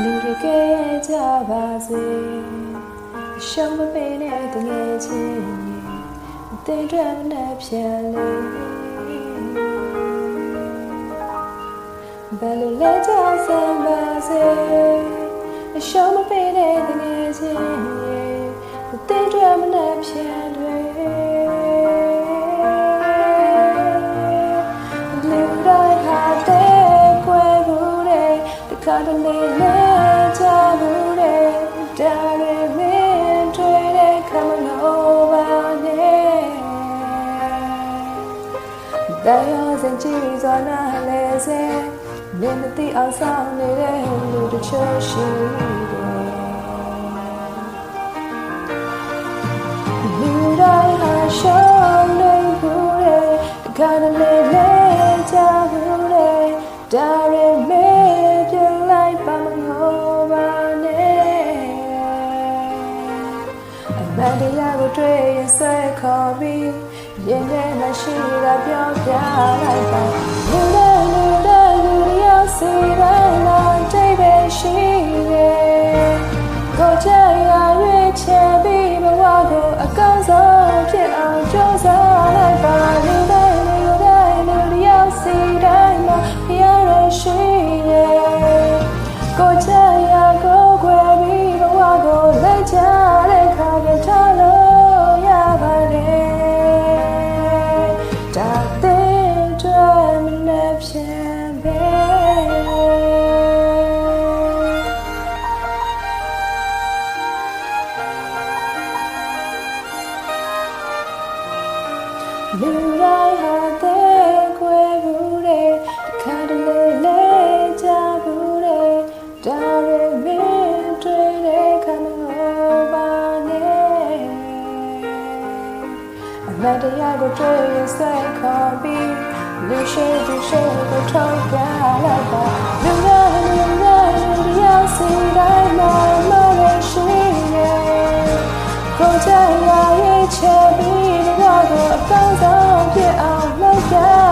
လူတွေကရဲ့ကြပါစေရှုံးမပေးတဲ့တငယ်ချင်းအသေးတွေမနဲ့ပြန်လေဘယ်လိုလဲကြစမ်းပါစေရှုံးမပေးတဲ့တငယ်ချင်းအသေးတွေမနဲ့ပြန်တွေ တခါတလေလဲကြဘူးတဲ့ဒါရီမင်းတွေ့တဲ့ခမလို့ပါနဲ့တရားစင်ကြည့်စွာနာလဲစေမင်းမသိအောင်ဆောင်နေတဲ့လူတချို့ရှိတယ် အမှန်တရားကိုတွေ့ရင်ဆွဲခေါ်ပြီးရင်ထဲမှာရှိတာပြောပြလိုက်ပါလူတဲ့လူတဲ့လူတယောက်စီတိုင်းမှာတိတ်ပဲရှိတယ်ကိုချင်ရရွေးချယ်ပြီးဘဝကိုအကောင်းဆုံးဖြစ်အောင်ကြိုးစားလိုက်ပါ လူတိုင်းဟာတဲ့ခွဲဘူးတဲ့တစ်ခါတလေလဲကြဘူးတဲ့ဒါရမင်းတွေ့တဲ့ခါမလို့ပါနဲ့အမတ်တရားကိုတွေ့ရင်စိတ်ခေါ်ပြီးလူရှိသူရှိကိုထောက်ပြလိုက်ပါလူရလူရလူရစီတိုင်းမှာမရရှိရဲ့ကိုချင်ရရဲ့ ချယ်ပြီးတော့ကိုအကောင်းဆုံးဖြစ်အောင်လုပ်ကြ